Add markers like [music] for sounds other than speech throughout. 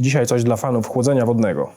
Dzisiaj coś dla fanów chłodzenia wodnego.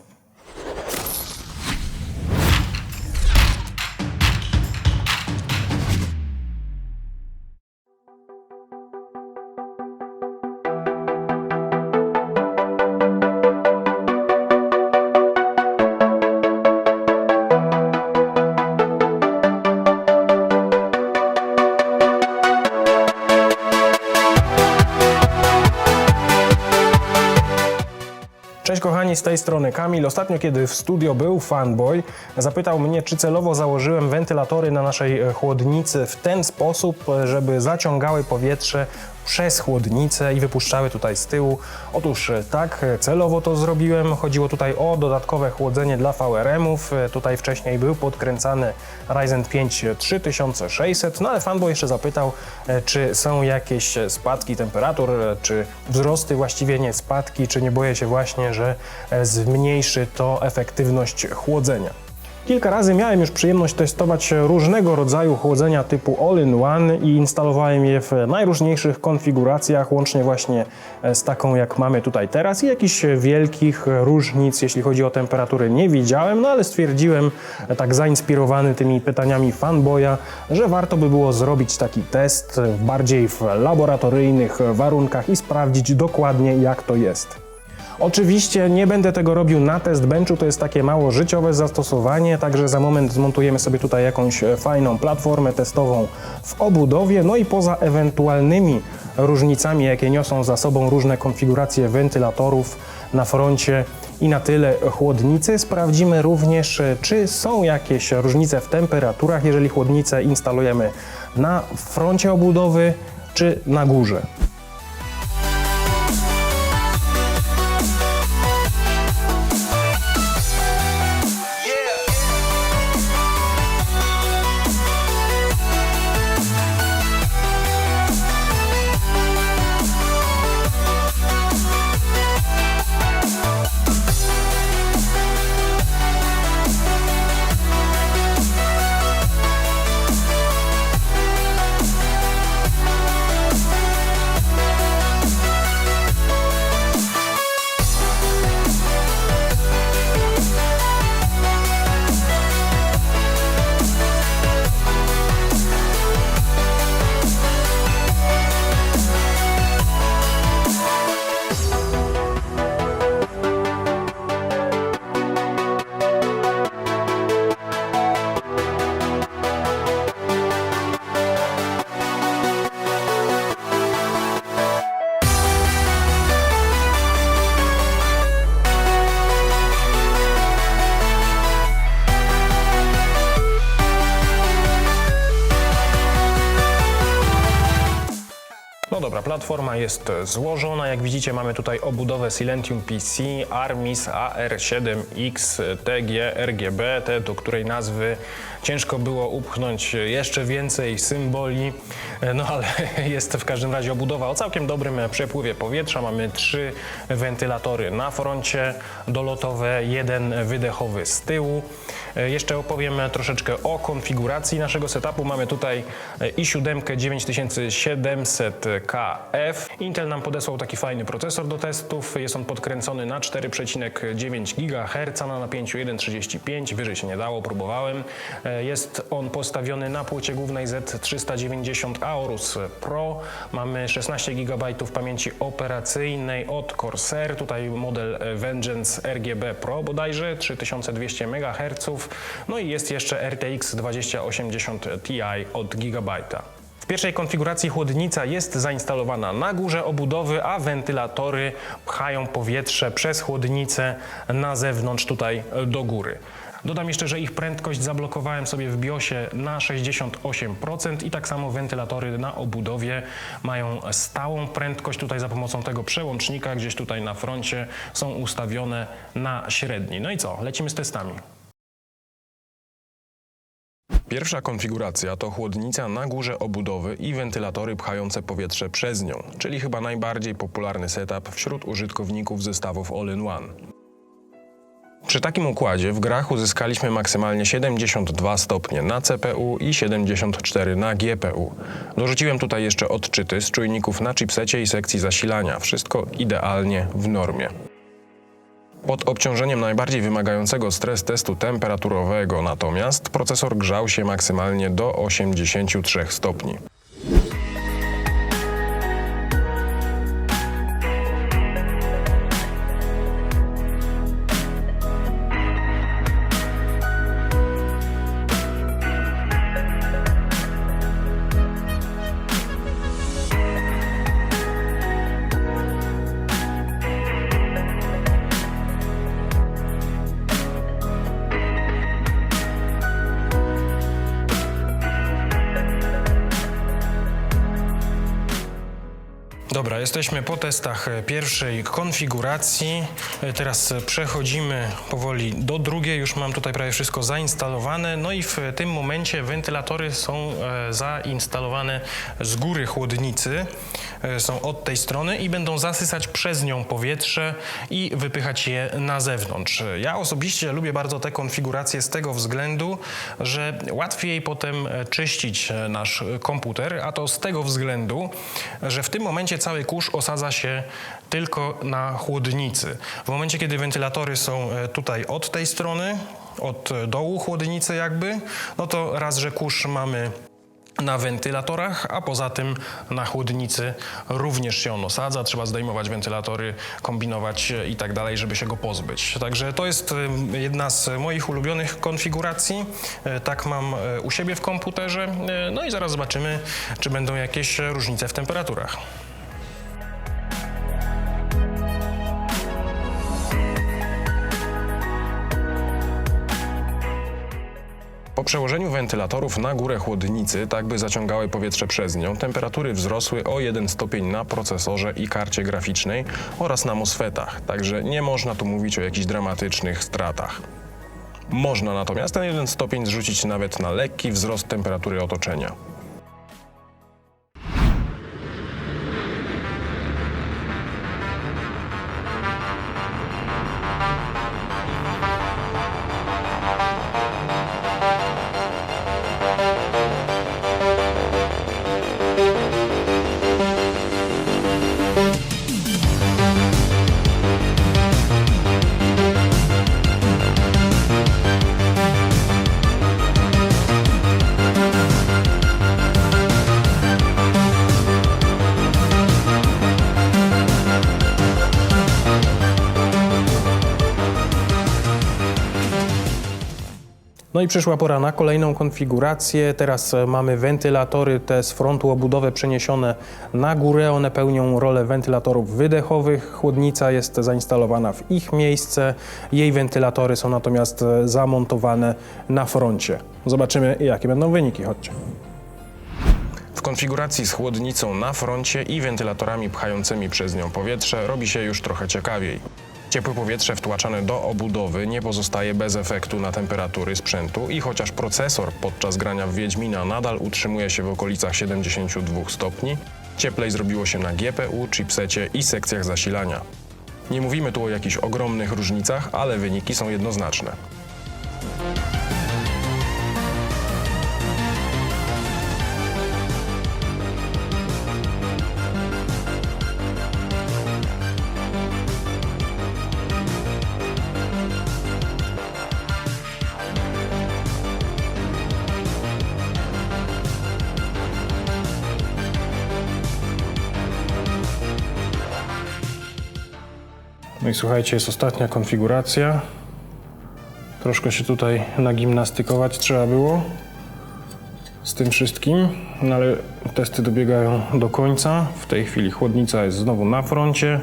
Cześć kochani, z tej strony Kamil. Ostatnio, kiedy w studio był fanboy, zapytał mnie, czy celowo założyłem wentylatory na naszej chłodnicy w ten sposób, żeby zaciągały powietrze przez chłodnicę i wypuszczały tutaj z tyłu. Otóż e, tak, e, celowo to zrobiłem. Chodziło tutaj o dodatkowe chłodzenie dla VRM-ów. E, Tutaj wcześniej był podkręcany Ryzen 5 3600, no ale fanboy jeszcze zapytał, czy są jakieś spadki temperatur, czy wzrosty, właściwie nie spadki, czy nie boję się właśnie, że zmniejszy to efektywność chłodzenia. Kilka razy miałem już przyjemność testować różnego rodzaju chłodzenia typu all-in-one i instalowałem je w najróżniejszych konfiguracjach, łącznie właśnie e, z taką jak mamy tutaj teraz i jakichś wielkich różnic, jeśli chodzi o temperatury nie widziałem, no ale stwierdziłem, e, tak zainspirowany tymi pytaniami fanboya, że warto by było zrobić taki test bardziej w laboratoryjnych warunkach i sprawdzić dokładnie jak to jest. Oczywiście nie będę tego robił na test benchu, to jest takie mało życiowe zastosowanie, także za moment zmontujemy sobie tutaj jakąś e, fajną platformę testową w obudowie, no i poza ewentualnymi różnicami, jakie niosą za sobą różne konfiguracje wentylatorów na froncie i na tyle chłodnicy, sprawdzimy również, e, czy są jakieś różnice w temperaturach, jeżeli chłodnicę instalujemy na froncie obudowy czy na górze. Platforma jest złożona. Jak widzicie, mamy tutaj obudowę Silentium PC, Armis AR7X, TG, RGB, te, do której nazwy ciężko było upchnąć jeszcze więcej symboli, no ale [laughs] jest w każdym razie obudowa o całkiem dobrym przepływie powietrza. Mamy trzy wentylatory na froncie, dolotowe, jeden wydechowy z tyłu. Jeszcze opowiem troszeczkę o konfiguracji naszego setupu. Mamy tutaj i7 9700KF. Intel nam podesłał taki fajny procesor do testów. Jest on podkręcony na 4,9 GHz na napięciu 1,35. Wyżej się nie dało, próbowałem. Jest on postawiony na płycie głównej Z390 Aorus Pro. Mamy 16 GB pamięci operacyjnej od Corsair. Tutaj model Vengeance RGB Pro bodajże 3200 MHz. No i jest jeszcze RTX 2080 Ti od Gigabyte'a. W pierwszej konfiguracji chłodnica jest zainstalowana na górze obudowy, a wentylatory pchają powietrze przez chłodnicę na zewnątrz tutaj do góry. Dodam jeszcze, że ich prędkość zablokowałem sobie w BIOSie na 68% i tak samo wentylatory na obudowie mają stałą prędkość. Tutaj za pomocą tego przełącznika gdzieś tutaj na froncie są ustawione na średni. No i co? Lecimy z testami. Pierwsza konfiguracja to chłodnica na górze obudowy i wentylatory pchające powietrze przez nią, czyli chyba najbardziej popularny setup wśród użytkowników zestawów All-in-One. Przy takim układzie w grach uzyskaliśmy maksymalnie 72 stopnie na CPU i 74 na GPU. Dorzuciłem tutaj jeszcze odczyty z czujników na chipsecie i sekcji zasilania. Wszystko idealnie w normie. Pod obciążeniem najbardziej wymagającego stres testu temperaturowego natomiast procesor grzał się maksymalnie do 83 stopni. Dobra, jesteśmy po testach e, pierwszej konfiguracji. E, Teraz e, przechodzimy powoli do drugiej. Już mam tutaj prawie wszystko zainstalowane. No i w tym momencie wentylatory są zainstalowane z góry chłodnicy. Są od tej strony i będą zasysać przez nią powietrze i wypychać je na zewnątrz. Ja osobiście lubię bardzo tę konfigurację z tego względu, że łatwiej potem czyścić nasz komputer, a to z tego względu, że w tym momencie cały kurz osadza się tylko na chłodnicy. W momencie, kiedy wentylatory są e, tutaj od tej strony, od dołu chłodnicy jakby, no to raz, że kurz mamy na wentylatorach, a poza tym na chłodnicy również się on osadza. Trzeba zdejmować wentylatory, kombinować e, i tak dalej, żeby się go pozbyć. Także to jest e, jedna z moich ulubionych konfiguracji. Tak mam u siebie w komputerze. No i zaraz zobaczymy, czy będą jakieś różnice w temperaturach. Po przełożeniu wentylatorów na górę chłodnicy, tak by zaciągały powietrze przez nią, temperatury wzrosły o 1 stopień na procesorze i karcie graficznej oraz na MOSFETach, także nie można tu mówić o jakichś dramatycznych stratach. Można natomiast ten 1 stopień zrzucić nawet na lekki wzrost temperatury otoczenia. No i przyszła pora na kolejną konfigurację. Teraz e, mamy wentylatory te z frontu obudowę przeniesione na górę. One pełnią rolę wentylatorów wydechowych. Chłodnica jest zainstalowana w ich miejsce. Jej wentylatory są natomiast e, zamontowane na froncie. Zobaczymy jakie będą wyniki. Chodźcie. W konfiguracji z chłodnicą na froncie i wentylatorami pchającymi przez nią powietrze robi się już trochę ciekawiej. Ciepłe powietrze wtłaczane do obudowy nie pozostaje bez efektu na temperatury sprzętu i chociaż procesor podczas grania w Wiedźmina nadal utrzymuje się w okolicach 72 stopni, cieplej zrobiło się na GPU, chipsecie i sekcjach zasilania. Nie mówimy tu o jakichś ogromnych różnicach, ale wyniki są jednoznaczne. No i słuchajcie, jest ostatnia konfiguracja. Troszkę się tutaj nagimnastykować trzeba było z tym wszystkim, no ale testy dobiegają do końca. W tej chwili chłodnica jest znowu na froncie,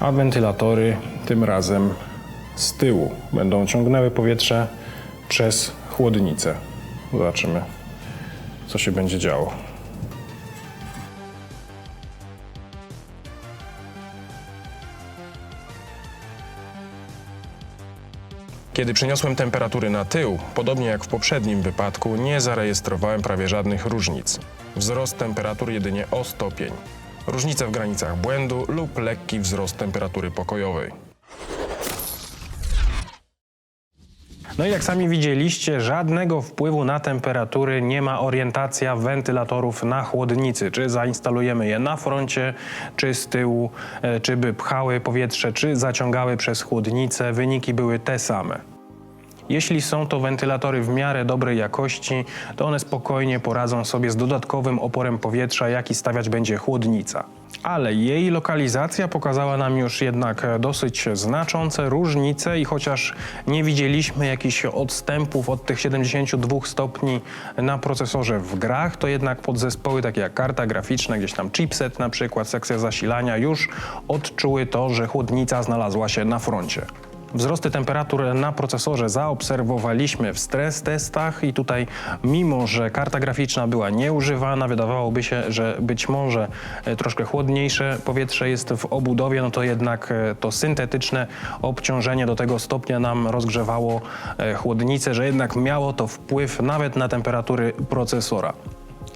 a wentylatory tym razem z tyłu będą ciągnęły powietrze przez chłodnicę. Zobaczymy, co się będzie działo. Kiedy przeniosłem temperatury na tył, podobnie jak w poprzednim wypadku, nie zarejestrowałem prawie żadnych różnic. Wzrost temperatur jedynie o stopień. Różnice w granicach błędu lub lekki wzrost temperatury pokojowej. No i jak sami widzieliście, żadnego wpływu na temperatury nie ma orientacja wentylatorów na chłodnicy. Czy zainstalujemy je na froncie, czy z tyłu, e, czy by pchały powietrze, czy zaciągały przez chłodnicę. Wyniki były te same. Jeśli są to wentylatory w miarę dobrej jakości, to one spokojnie poradzą sobie z dodatkowym oporem powietrza, jaki stawiać będzie chłodnica. Ale jej lokalizacja pokazała nam już jednak dosyć znaczące różnice i chociaż nie widzieliśmy jakichś odstępów od tych 72 stopni na procesorze w grach, to jednak podzespoły takie jak karta graficzna, gdzieś tam chipset na przykład, sekcja zasilania już odczuły to, że chłodnica znalazła się na froncie. Wzrosty temperatur na procesorze zaobserwowaliśmy w stres testach i tutaj mimo, że karta graficzna była nieużywana, wydawałoby się, że być może e, troszkę chłodniejsze powietrze jest w obudowie, no to jednak e, to syntetyczne obciążenie do tego stopnia nam rozgrzewało e, chłodnicę, że jednak miało to wpływ nawet na temperatury procesora.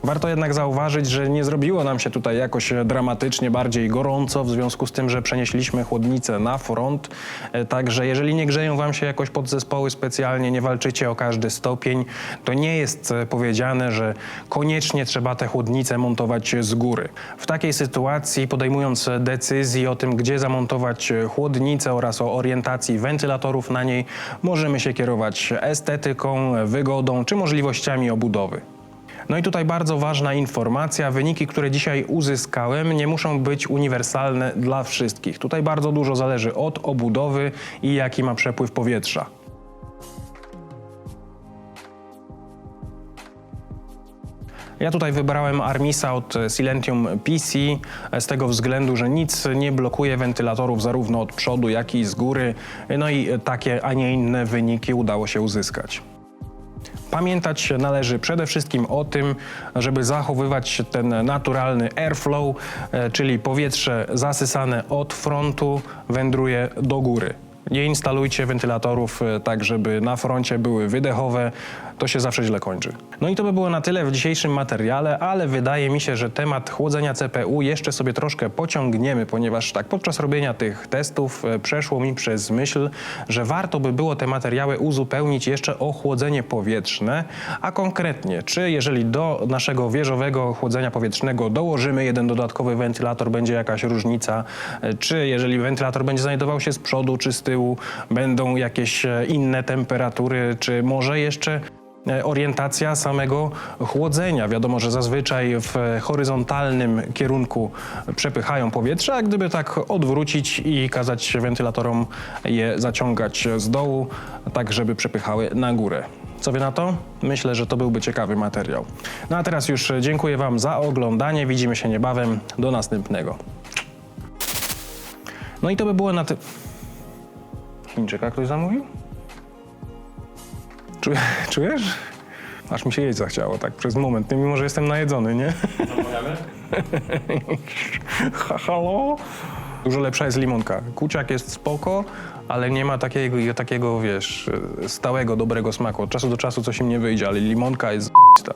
Warto jednak zauważyć, że nie zrobiło nam się tutaj jakoś dramatycznie bardziej gorąco, w związku z tym, że przenieśliśmy chłodnicę na front. E, Także jeżeli nie grzeją wam się jakoś podzespoły specjalnie, nie walczycie o każdy stopień, to nie jest e, powiedziane, że koniecznie trzeba tę chłodnicę montować z góry. W takiej sytuacji, podejmując decyzję o tym, gdzie zamontować chłodnicę oraz o orientacji wentylatorów na niej, możemy się kierować estetyką, wygodą czy możliwościami obudowy. No i tutaj bardzo ważna informacja. Wyniki, które dzisiaj uzyskałem, nie muszą być uniwersalne dla wszystkich. Tutaj bardzo dużo zależy od obudowy i jaki ma przepływ powietrza. Ja tutaj wybrałem Armisa od Silentium PC z tego względu, że nic nie blokuje wentylatorów zarówno od przodu, jak i z góry. No i takie, a nie inne wyniki udało się uzyskać. Pamiętać należy przede wszystkim o tym, żeby zachowywać ten naturalny airflow, e, czyli powietrze zasysane od frontu wędruje do góry. Nie instalujcie wentylatorów e, tak, żeby na froncie były wydechowe, to się zawsze źle kończy. No i to by było na tyle w dzisiejszym materiale, ale wydaje mi się, że temat chłodzenia CPU jeszcze sobie troszkę pociągniemy, ponieważ tak podczas robienia tych testów e, przeszło mi przez myśl, że warto by było te materiały uzupełnić jeszcze o chłodzenie powietrzne, a konkretnie, czy jeżeli do naszego wieżowego chłodzenia powietrznego dołożymy jeden dodatkowy wentylator, będzie jakaś różnica, e, czy jeżeli wentylator będzie znajdował się z przodu czy z tyłu, będą jakieś e, inne temperatury, czy może jeszcze orientacja samego chłodzenia. Wiadomo, że zazwyczaj w horyzontalnym kierunku przepychają powietrze, a gdyby tak odwrócić i kazać wentylatorom je zaciągać z dołu, tak żeby przepychały na górę. Co wy na to? Myślę, że to byłby ciekawy materiał. No a teraz już dziękuję Wam za oglądanie. Widzimy się niebawem. Do następnego. No i to by było na ty... Chińczyka ktoś zamówił? Czuje, [laughs] czujesz? Aż mi się jeść zachciało tak przez moment, mimo że jestem najedzony, nie? [laughs] Ha, Halo? Dużo lepsza jest limonka. Kuciak jest spoko, ale nie ma takiego, takiego, wiesz, stałego, dobrego smaku. Od czasu do czasu coś im nie wyjdzie, ale limonka jest z***sta.